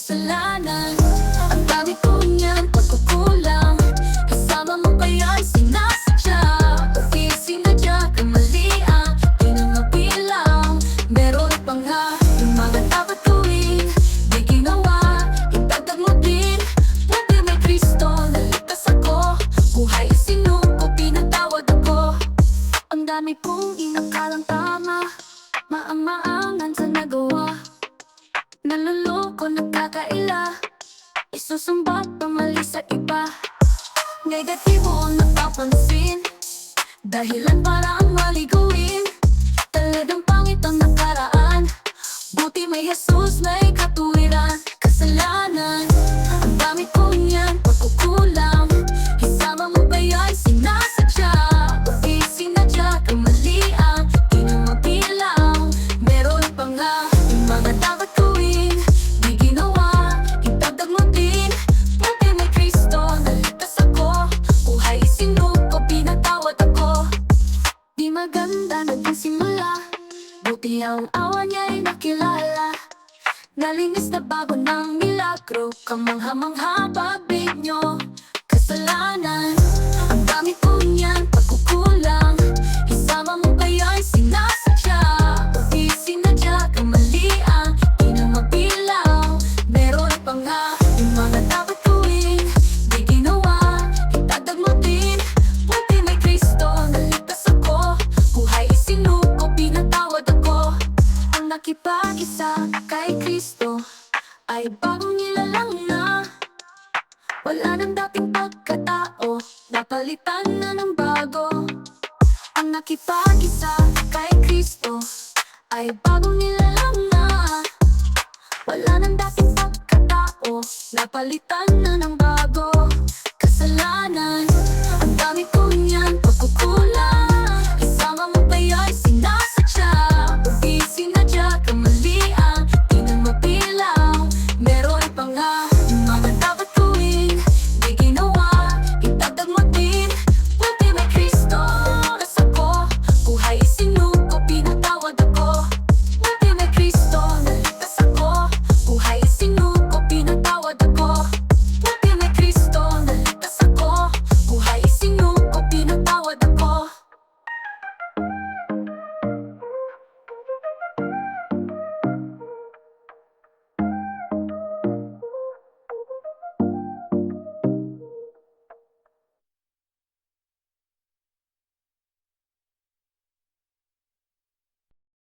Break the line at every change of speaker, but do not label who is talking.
kasalanan. Ang dami ko niyan pagkukulang. Kasama mo kaya'y sinasadya. Kasi sinadya kamalian Di na mabilang Meron pa nga yung mga dapat gawin. Di ginawa Itagdag mo din. Pwede may Kristo Naligtas ako. Buhay isinuko Pinatawad ako. Ang dami kong Isusumbat, pamali sa iba. Negatibo ang napapansin. Dahilan para ang mali gawin Talagang pangit ang nakaraan. Buti may Jesus, may katuwiran. Kasalanan Ang dami ko niyan, Buti ang awa niya'y nakilala. Nalinis na bago ng milagro. Kamangha-mangha pag-big nyo Kasalanan Ang dami ko Ang nakipag-isa kay Kristo. Ay bagong nilalang na. Wala nang dating pagkatao. Napalitan na ng bago. Ang nakipag-isa kay Kristo. Ay bagong nilalang na. Wala nang dating pagkatao. Napalitan na ng bago Nga.